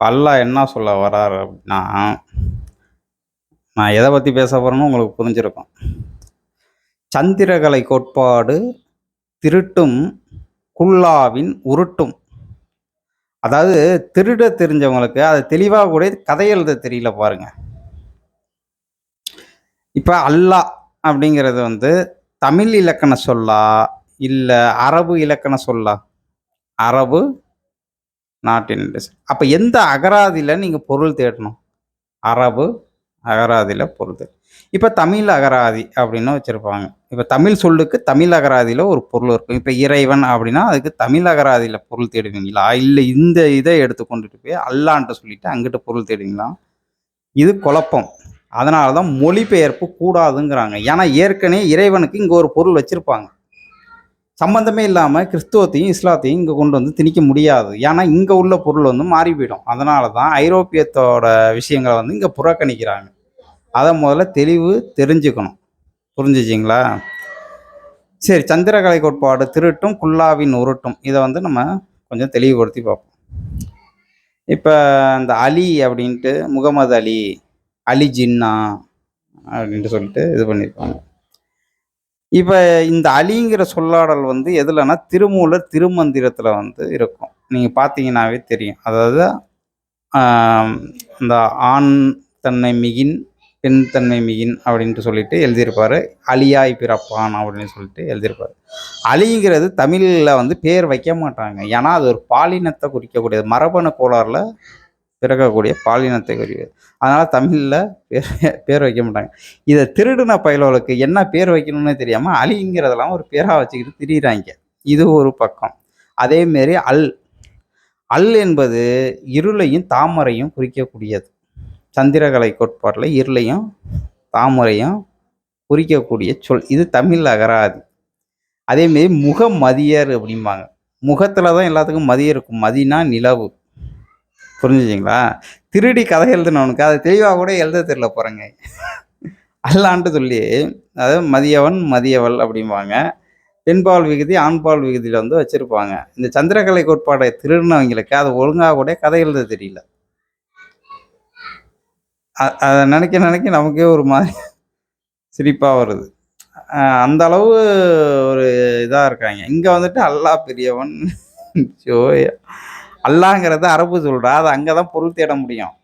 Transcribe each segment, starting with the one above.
அல்லாஹ் என்ன சொல்ல வர்றாரு அப்படின்னா நான் எதை பற்றி பேச போகிறேன்னு உங்களுக்கு புரிஞ்சிருக்கும் சந்திரகலை கோட்பாடு திருட்டும் குல்லாவின் உருட்டும் அதாவது திருட தெரிஞ்சவங்களுக்கு அதை தெளிவாக கூட கதை எழுத தெரியல பாருங்க இப்போ அல்லாஹ் அப்படிங்கிறது வந்து தமிழ் இலக்கண சொல்லா இல்லை அரபு இலக்கண சொல்லா. அரபு நாட்டின் அப்போ எந்த அகராதியில் நீங்கள் பொருள் தேடணும்? அரபு அகராதியில் பொருள் தேடும் இப்போ தமிழ் அகராதி அப்படின்னு வச்சுருப்பாங்க. இப்போ தமிழ் சொல்லுக்கு தமிழ் அகராதியில் ஒரு பொருள் இருக்கும். இப்போ இறைவன் அப்படின்னா அதுக்கு தமிழ் அகராதியில் பொருள் தேடுவீங்களா? இல்லை இந்த இதை எடுத்து கொண்டுட்டு போய் அல்லான்ட்டு சொல்லிட்டு அங்கிட்ட பொருள் தேடுவீங்களா? இது குழப்பம். அதனால தான் மொழிபெயர்ப்பு கூடாதுங்கிறாங்க. ஏன்னா ஏற்கனவே இறைவனுக்கு இங்கே ஒரு பொருள் வச்சுருப்பாங்க. சம்பந்தமே இல்லாமல் கிறிஸ்துவத்தையும் இஸ்லாத்தையும் இங்கே கொண்டு வந்து திணிக்க முடியாது. ஏன்னா இங்கே உள்ள பொருள் வந்து மாறி போயிடும். அதனால தான் ஐரோப்பியத்தோட விஷயங்களை வந்து இங்கே புறக்கணிக்கிறாங்க. அதை முதல்ல தெளிவு தெரிஞ்சுக்கணும். புரிஞ்சுச்சிங்களா? சரி சந்திரகலை கோட்பாடு திருட்டும் குல்லாவின் உருட்டும். இதை வந்து நம்ம கொஞ்சம் தெளிவுபடுத்தி பார்ப்போம். இப்போ இந்த அலி அப்படின்ட்டு முகமது அலி அலி ஜின்னா அப்படின்ட்டு சொல்லிட்டு இது பண்ணியிருப்பாங்க இப்போ இந்த அலிங்கிற சொல்லாடல் வந்து எதுலன்னா திருமூலர் திருமந்திரத்தில் வந்து இருக்கும். நீங்கள் பார்த்தீங்கன்னாவே தெரியும். அதாவது இந்த ஆண் தன்னை மிகின் பெண் தன்மை மிகின் அப்படின்ட்டு சொல்லிட்டு எழுதியிருப்பார். அலியாய் பிறப்பான் அப்படின்னு சொல்லிட்டு எழுதியிருப்பார். அலிங்கிறது தமிழில் வந்து பேர் வைக்க மாட்டாங்க. ஏன்னா அது ஒரு பாலினத்தை குறிக்கக்கூடியது. மரபணு கோளாறில் பிறக்கக்கூடிய பாலினத்தை குறிக்கிறது அதனால் தமிழில் பேர் பேர் வைக்க மாட்டாங்க. இதை திருடின பயலுவலுக்கு என்ன பேர் வைக்கணும்னு தெரியாமல் அலிங்கிறதெல்லாம் ஒரு பேராக வச்சுக்கிட்டு திரியிறாங்க. இது ஒரு பக்கம். அதேமாரி அல். அல் என்பது இருளையும் தாமரையும் குறிக்கக்கூடியது. சந்திரகலை கோட்பாட்டில் இருளையும் தாமரையும் குறிக்கக்கூடிய சொல். இது தமிழ் அகராதி. அதேமாரி முகமதியர் அப்படிம்பாங்க. முகத்தில் தான் எல்லாத்துக்கும் மதியம் இருக்கும். மதினா நிலவு. புரிஞ்சுச்சிங்களா திருடி கதை எழுதுனவனுக்கு அதை தெளிவாக கூட எழுத தெரியல போகிறேங்க அல்லான்ட்டு சொல்லி அதாவது மதியவன் மதியவள் அப்படிம்பாங்க. பெண்பால் விகுதி ஆண்பால் விகுதியில் வந்து வச்சுருப்பாங்க. இந்த சந்திரகலை கோட்பாடை திருடினவங்களுக்கு அது ஒழுங்காக கூட கதை எழுத தெரியல. அதை நினைக்க நினைக்க நமக்கே ஒரு மாதிரி சிரிப்பாக வருது. அந்த அளவு ஒரு இதாக இருக்காங்க. இங்கே வந்துட்டு அல்லாஹ் பெரியவன். ஜோயா அல்லாங்கிறத அரபு சொல்கிறா அது அங்கே தான் பொருள் தேட முடியும்.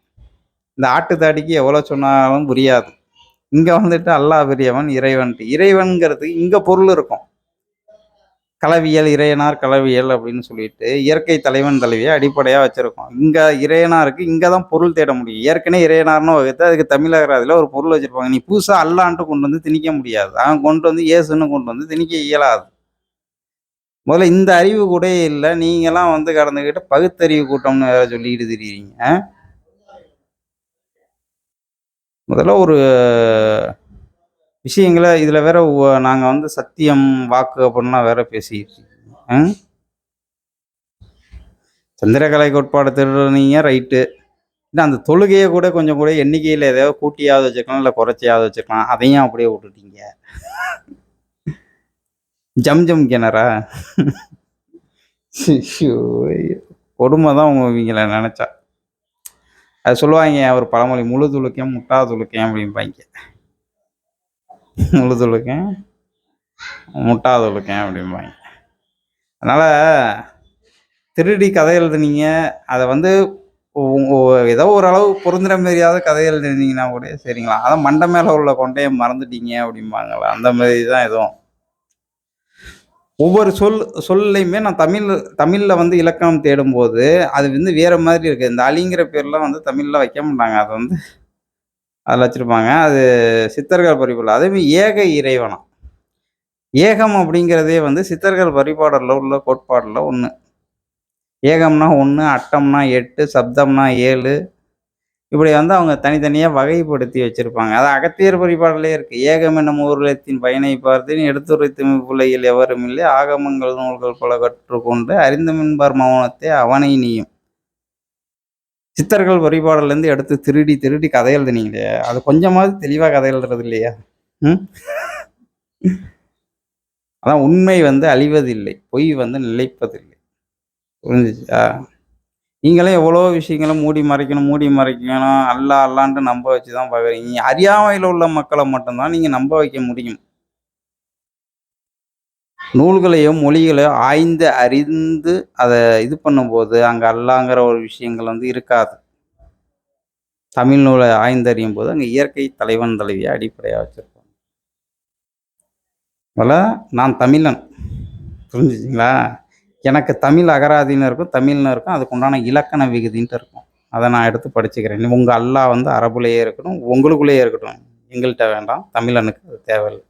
இந்த ஆட்டுத்தாடிக்கு எவ்வளோ சொன்னாலும் புரியாது. இங்கே வந்துட்டு அல்லாஹ் பெரியவன் இறைவன்ட்டு இறைவன்கிறதுக்கு இங்கே பொருள் இருக்கும். களவியல் இறையனார் களவியல் அப்படின்னு சொல்லிட்டு இயற்கை தலைவன் தலைவியை அடிப்படையாக வச்சுருக்கோம். இங்கே இறையனாருக்கு இங்கே தான் பொருள் தேட முடியும். ஏற்கனவே இறையனார்னு வகுத்து அதுக்கு தமிழகர் அதில் ஒரு பொருள் வச்சுருப்பாங்க. நீ புதுசாக அல்லான்ட்டு கொண்டு வந்து திணிக்க முடியாது. அவன் கொண்டு வந்து இயேசுன்னு கொண்டு வந்து திணிக்க இயலாது. முதல்ல இந்த அறிவு கூட இல்லை. நீங்களாம் வந்து கடந்துக்கிட்டு பகுத்தறிவு கூட்டம்னு வேற சொல்லிட்டு தெரியுறீங்க. முதல்ல ஒரு விஷயங்களை இதில் வேற நாங்கள் வந்து சத்தியம் வாக்கு அப்படின்லாம் வேற பேசிட்டு இருக்கீங்க. சந்திரகலை கோட்பாடு திருடுறீங்க ரைட்டு. இல்லை அந்த தொழுகையை கூட கொஞ்சம் கூட எண்ணிக்கையில் ஏதாவது கூட்டியாவது வச்சுக்கலாம் இல்லை குறைச்சியாவது வச்சுக்கலாம். அதையும் அப்படியே விட்டுட்டீங்க. ஜம் ஜம் கிணறா. கொடுமை தான் உங்க இவங்கள நினச்சா. அது சொல்லுவாங்க ஒரு பழமொழி முழு துளுக்கேன் முட்டா துளுக்கேன் அப்படிம்பாங்க. முழு துளுக்கேன் முட்டா துளுக்கேன் அப்படிம்பாங்க. அதனால் திருடி கதை எழுதுனீங்க. அதை வந்து ஏதோ ஓரளவு பொருந்துற மாதிரியாவது கதை எழுதுனீங்கன்னா கூட சரிங்களா? அதான் மண்டை மேலே உள்ள கொண்டையை மறந்துட்டீங்க அப்படிம்பாங்களா அந்த மாதிரி தான் எதுவும். ஒவ்வொரு சொல் சொல்லையுமே நான் தமிழ் தமிழில் வந்து இலக்கணம் தேடும்போது அது வந்து வேற மாதிரி இருக்குது இந்த அலிங்கிற பேர்லாம் வந்து தமிழில் வைக்க மாட்டாங்க. அது வந்து அதில் வச்சுருப்பாங்க. அது சித்தர்கள் பரிபாடல். அதேமாதிரி ஏக இறைவனம். ஏகம் அப்படிங்கிறதே வந்து சித்தர்கள் பரிபாடலில் உள்ள கோட்பாடில் ஒன்று ஏகம்னா ஒன்று அட்டம்னா எட்டு சப்தம்னா ஏழு இப்படி வந்து அவங்க தனித்தனியாக வகைப்படுத்தி வச்சுருப்பாங்க. அது அகத்தியர் பரிபாடலே இருக்குது ஏகம் என்னும் ஊர்லத்தின் பயனை பார்த்தேன் எடுத்துரைத்தும் பிள்ளைகள் எவரும் இல்லை. ஆகமங்கள் நூல்கள் பல கற்றுக்கொண்டு அறிந்த மின்பார் மௌனத்தை அவனை நீயும். சித்தர்கள் வழிபாடுலேருந்து எடுத்து திருடி திருடி கதை எழுதுனீங்களே அது கொஞ்சமாவது தெளிவாக கதை எழுதுறது இல்லையா? ம்? அதான் உண்மை வந்து அழிவதில்லை. பொய் வந்து நிலைப்பதில்லை. புரிஞ்சிச்சா? நீங்களே எவ்வளோ விஷயங்களை மூடி மறைக்கணும் மூடி மறைக்கணும். அல்லா அல்லான்ட்டு நம்ப வச்சு தான் பார்க்குறீங்க அறியாமையில் உள்ள மக்களை மட்டும்தான் நீங்கள் நம்ப வைக்க முடியும். நூல்களையோ மொழிகளையோ ஆய்ந்து அறிந்து அதை இது பண்ணும்போது அங்கே அல்லாங்கிற ஒரு விஷயங்கள் வந்து இருக்காது. தமிழ் நூலை ஆய்ந்தறியும் போது அங்கே இயற்கை தலைவன் தலைவியை அடிப்படையாக வச்சுருப்பாங்க. போல நான் தமிழன். புரிஞ்சுச்சிங்களா எனக்கு தமிழ் அகராதின்னு இருக்கும் தமிழ்னு இருக்கும் அதுக்கு உண்டான இலக்கண விகுதின்ட்டு இருக்கும். அதை நான் எடுத்து படிச்சுக்கிறேன். உங்கள் அல்லா வந்து அரபுலேயே இருக்கட்டும் உங்களுக்குள்ளேயே இருக்கட்டும். எங்கள்கிட்ட வேண்டாம். தமிழனுக்கு அது தேவையில்லை.